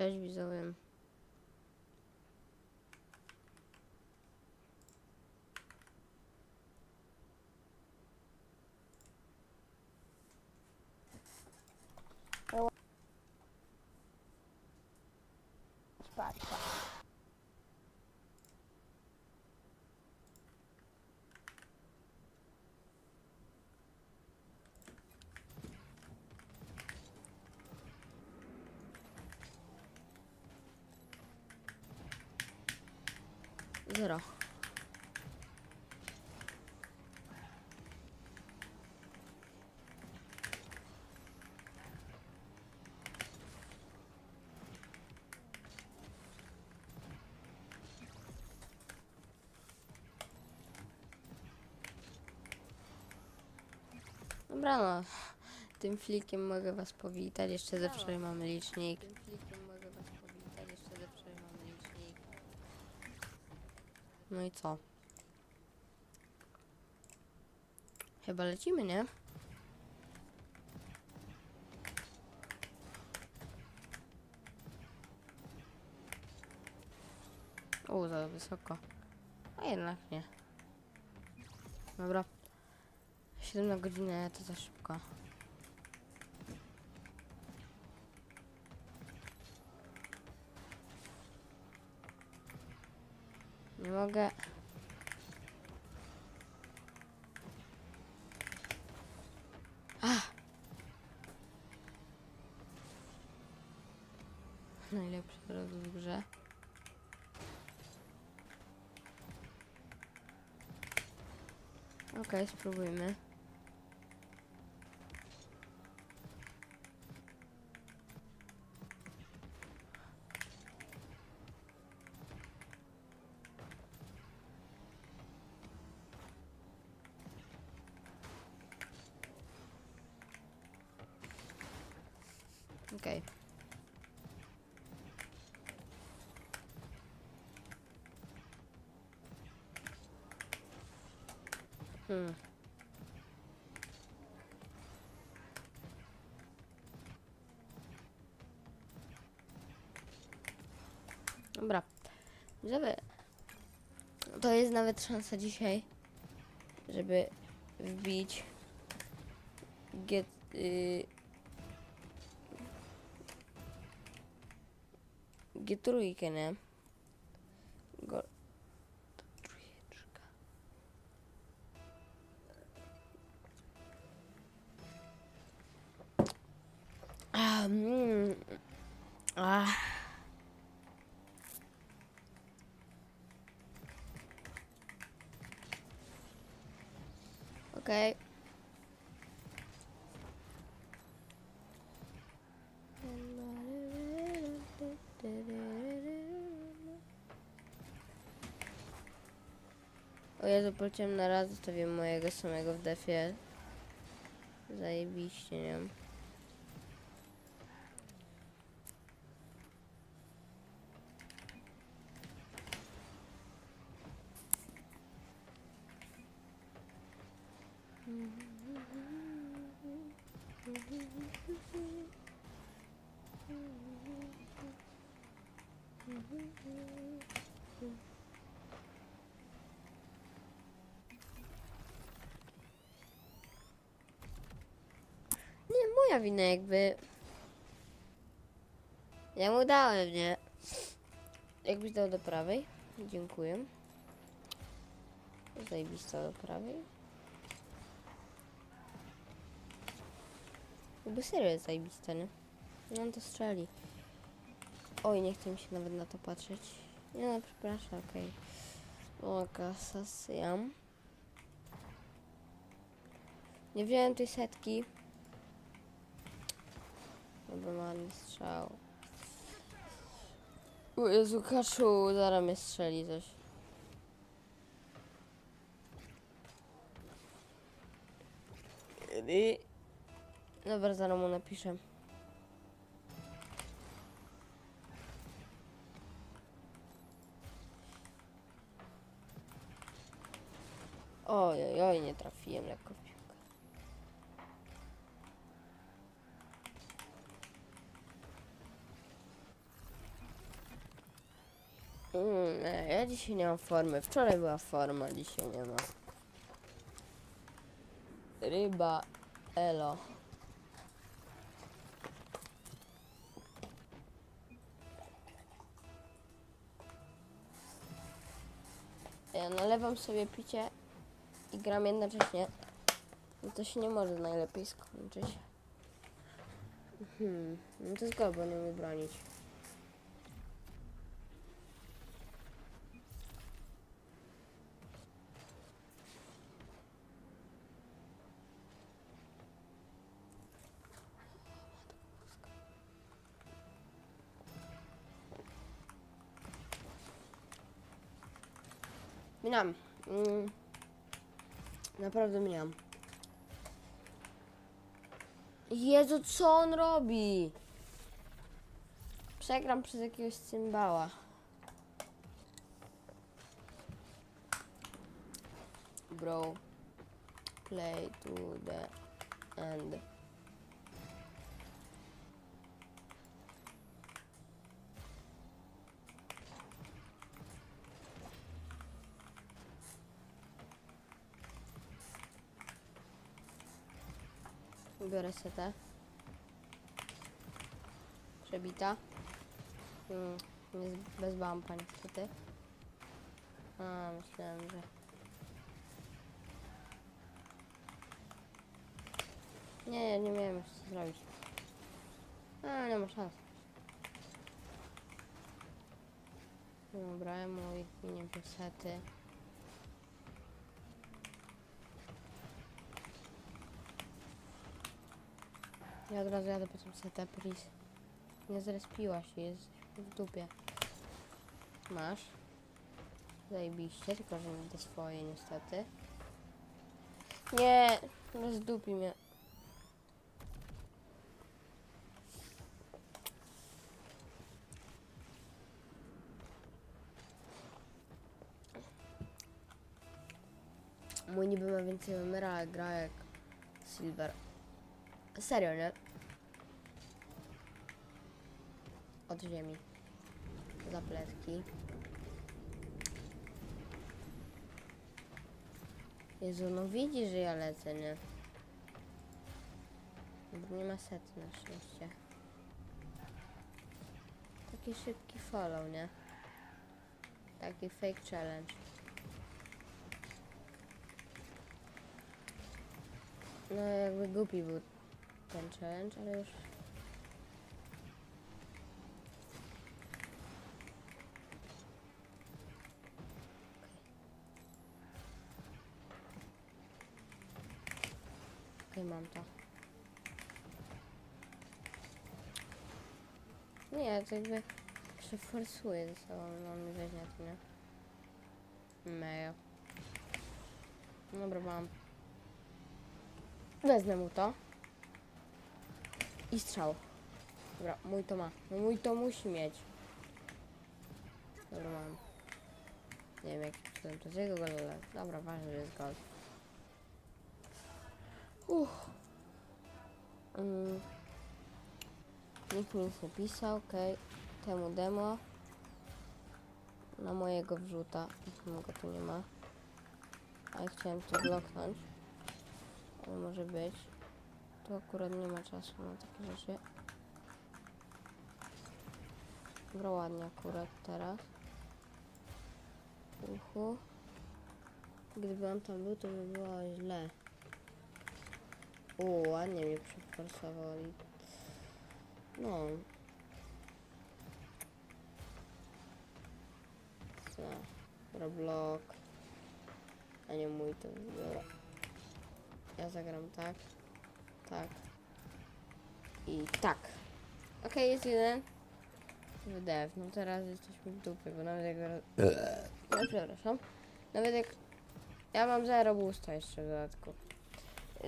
Cześć widzowie. Zero. Dobra no, tym flikiem mogę was powitać, jeszcze ze wczoraj mamy licznik. Tym flikiem mogę was powitać, jeszcze ze wczoraj mamy licznik. No i co? Chyba lecimy, nie? O, za wysoko. A jednak nie. Dobra. 7 na godzinę to za szybko. Mogę. Ah! Najlepszy teraz w grze. Okej, spróbujmy. Okej. Hmm. Dobra. Żeby... To jest nawet szansa dzisiaj, żeby wbić get, y, G3, nie? Okej. O Jezu, poleciałem na raz, zostawiłem mojego samego w defie. Zajebiście, nie wiem. Nie, moja wina jakby. Ja mu dałem, nie? Jakbyś dał do prawej? Dziękuję. Zajebista do prawej. Jakby serio jest zajebista, nie? No on to strzeli. Oj, nie chcę mi się nawet na to patrzeć. Nie no, przepraszam, okej. O, kasacja. Nie wziąłem tej setki. Dobra, marny strzał. O Jezu, Kaszu, zaraz mnie strzeli coś. I... Dobra, zaraz mu napiszę. Oj, oj, nie trafiłem lekko w piłkę. Mm, nie, ja dzisiaj nie mam formy. Wczoraj była forma, dzisiaj nie ma. Ryba, elo. Nalewam sobie picie i gram jednocześnie. No to się nie może najlepiej skończyć. Hmm, no to zgoda, nie umie bronić. Miałam. Mm. Naprawdę miałam. Jezu, co on robi? Przegram przez jakiegoś cymbała. Bro. Play to the end. Biorę setę. Przebita. Mm, jest bez bumpa niestety. A, myślałem, że... Nie, nie miałem już co zrobić. A, nie ma szans. Dobra, mój minie sety. Ja od razu jadę po tą setę, please. Nie zrespiła się, jest w dupie. Masz. Zajebiście, tylko że nie te swoje niestety. Nie, rozdupi mnie. Mój niby ma więcej memera, ale gra jak Silver. Serio, nie? Od ziemi. Zapletki. Jezu, no widzi, że ja lecę, nie? Bo nie ma sety na szczęście. Taki szybki follow, nie? Taki fake challenge. No jakby głupi był ten challenge, ale już... Okej, mam to. Nie, to jakby się forsuje ze sobą, no mi weźmie to, nie? Mejo. Dobra, mam. Wezmę mu to. I strzał. Dobra, mój to ma. No mój to musi mieć. Dobra, mam. Nie wiem, cudem to jest jego gol, ale dobra, ważne, że jest gol. Uff. Mm. Nikt mi nic nie pisał, okej. Temu demo. Na mojego wrzuta. Go tu nie ma. A ja chciałem to bloknąć. Ale może być. Tu akurat nie ma czasu na takie rzeczy. Dobra, ładnie akurat teraz. Uhu. Gdyby on tam był, to by było źle. U, ładnie mnie przeforsował i... No. Co? Roblok. A nie mój to. Ja zagram tak. Tak. I tak. Okej, jest jeden. WDF. No teraz jesteśmy w dupie, bo nawet jak... No przepraszam. Nawet jak... Ja mam zero boosta jeszcze w dodatku.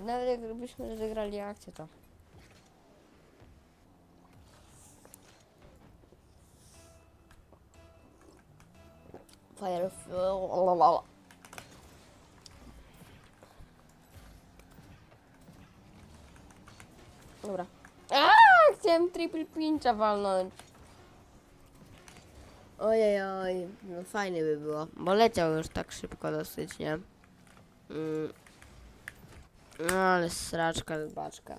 Nawet jakbyśmy rozegrali akcję, to... Fire... Dobra. A, chciałem triple pincha walnąć. Ojej, oj, no fajnie by było, bo leciał już tak szybko dosyć, nie? Mm. No ale sraczka, baczka.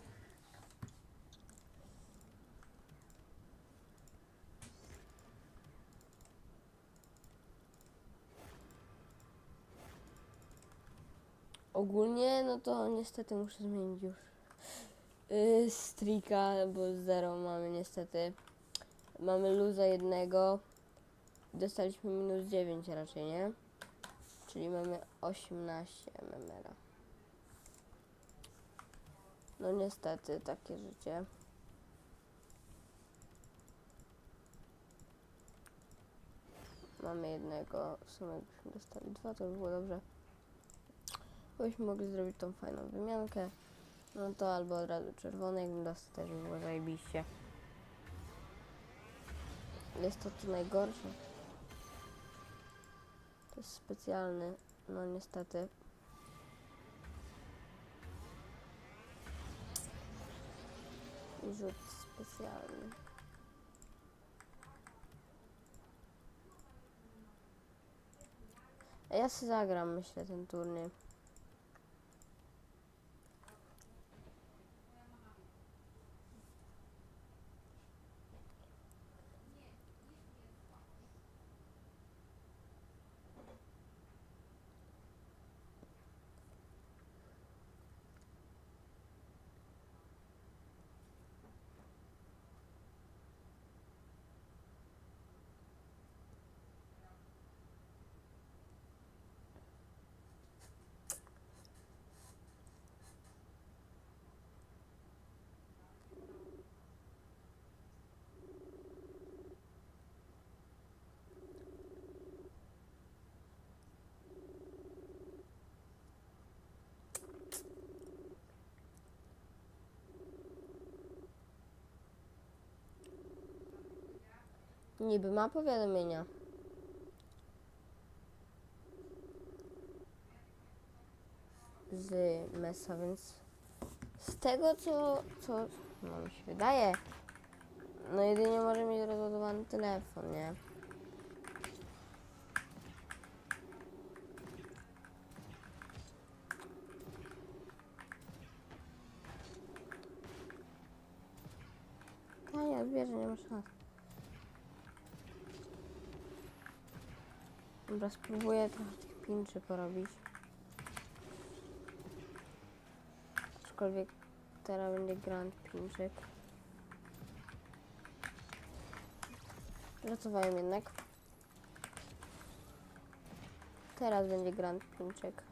Ogólnie, no to niestety muszę zmienić już yy, strika, bo zero mamy niestety. Mamy luza jednego. Dostaliśmy minus 9 raczej, nie? Czyli mamy 18 mmr. No niestety, takie życie. Mamy jednego, w sumie jakbyśmy dostali dwa, to by było dobrze. Byśmy mogli zrobić tą fajną wymiankę. No to albo od razu czerwony, jakbym dostał też by było zajebiście. Jest to tu najgorsze. To jest specjalny, no niestety. Rzut specjalny. Ja sobie zagram, myślę, ten turniej. Niby ma powiadomienia. Z Mesa, więc z tego co, co no mi się wydaje, no jedynie może mieć rozładowany telefon, nie? Nie, odbierze, nie ma szans. Dobra, spróbuję trochę tych pinczy porobić. Aczkolwiek teraz będzie grand pinczyk. Żartowałem jednak. Teraz będzie grand pinczyk.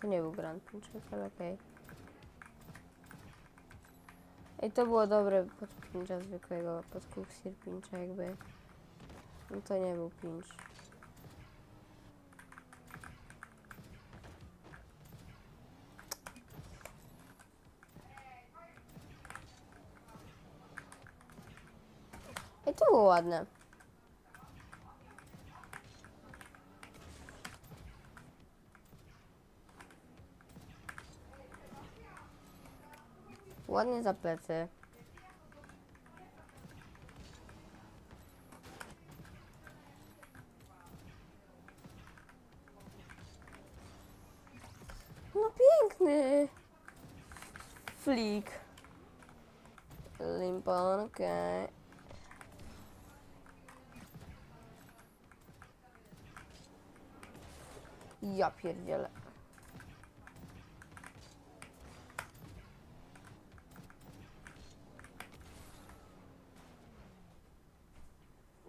To nie był grand pinczyk, ale okej. Ej, to było dobre pod pincza zwykłego, pod kuksir jakby. No to nie był pincz. Ej, to było ładne. Ładnie za plecy. No piękny. Flik. Limpon, okej. Ja pierdzielę.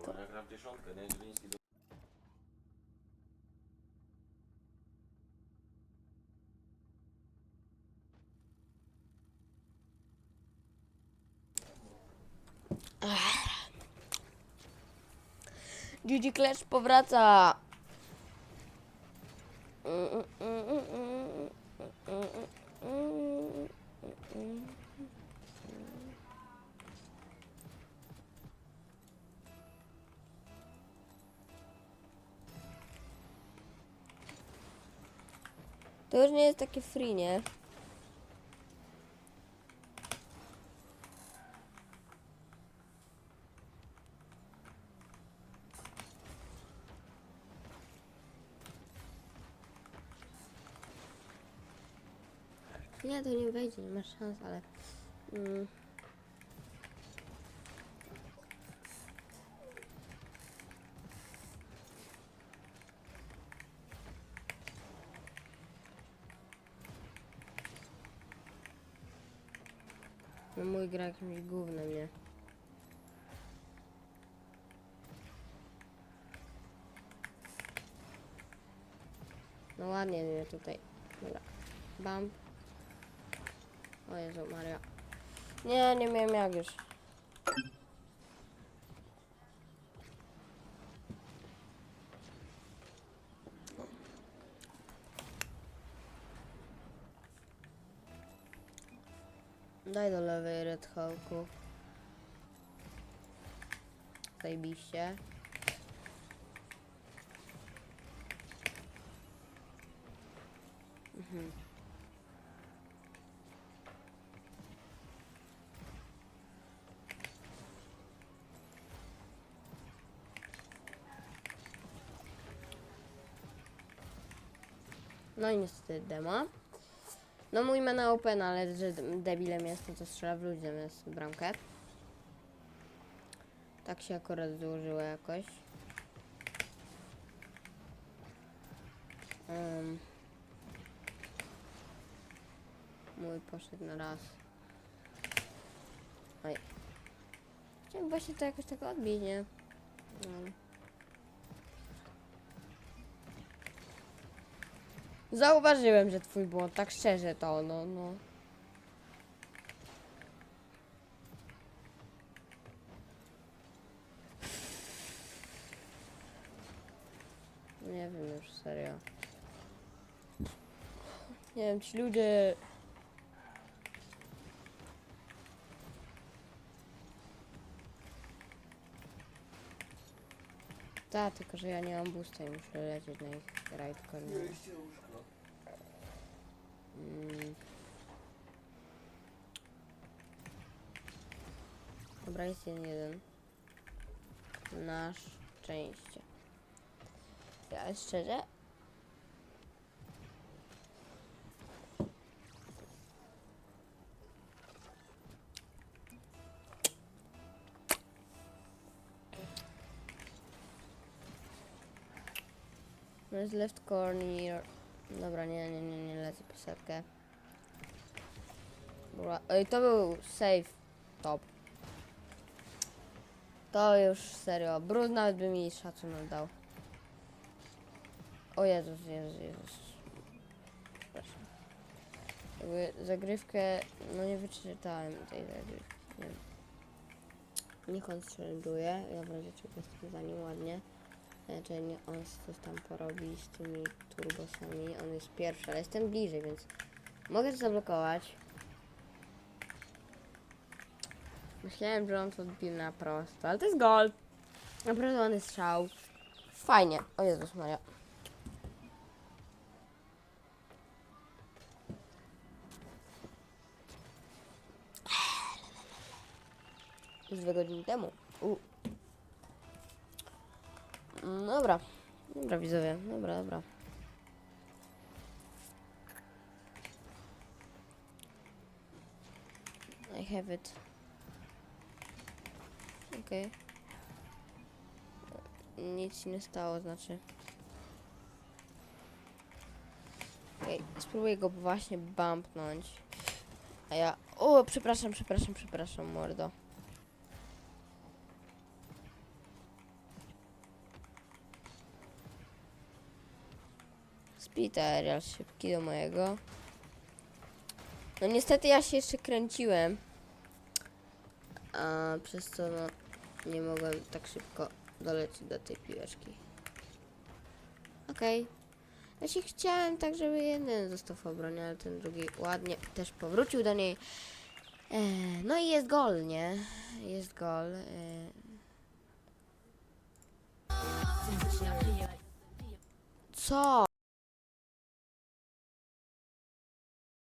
Bo ja gram w dziesiątkę, nie? Zieliński do... Clash powraca. To już nie jest takie free, nie? Nie, to nie wejdzie, nie masz szans, ale... Mm. Mój gra jakimś gównem, nie? No ładnie mnie tutaj. Dobra. Bam. O Jezu Maria. Nie, nie miałem jak już. Daj do lewej Hulku. Zajebiście. Mhm. No i niestety demo. No mój ma na open, ale że debilem jest, no to strzela w ludzi zamiast bramkę. Tak się akurat złożyło jakoś. Um, mój poszedł na raz. Oj. Chciałem właśnie to jakoś tak odbić, nie? No. Zauważyłem, że twój błąd, tak szczerze to, no, no. Nie wiem już, serio. Nie wiem, ci ludzie... Tak, tylko że ja nie mam boosta i muszę lecieć na ich right corner. Mm. Dobra, jest jeden, jeden. Na szczęście. Ja szczerze. Jest left corner. Dobra, nie, nie, nie, nie lecę po. Dobra, to był safe top. To już serio. Brud nawet by mi szacunek dał. O Jezus, Jezus, Jezus. Przepraszam. Jakby zagrywkę, no nie wyczytałem tej zagrywki. Nie. Niech on strzeluje, ja w razie czego jestem za nim ładnie. E, Czy nie on coś tam porobi z tymi turbosami. On jest pierwszy, ale jestem bliżej, więc mogę to zablokować. Myślałem, że on to odbił na prosto, ale to jest gol. Naprawdę strzał. Fajnie. O Jezus Maria. Już dwie godziny temu. U. Dobra. Dobra widzowie. Dobra, dobra. I have it. Okej. Nic się nie stało, znaczy. Okej, spróbuję go właśnie bumpnąć. A ja... O, przepraszam, przepraszam, przepraszam, mordo. Speed aerial szybki do mojego. No niestety ja się jeszcze kręciłem. A przez co no nie mogłem tak szybko dolecieć do tej piłeczki. Okej. Ja się chciałem tak, żeby jeden został w obronie, ale ten drugi ładnie też powrócił do niej. E, no i jest gol, nie? Jest gol. E. Co?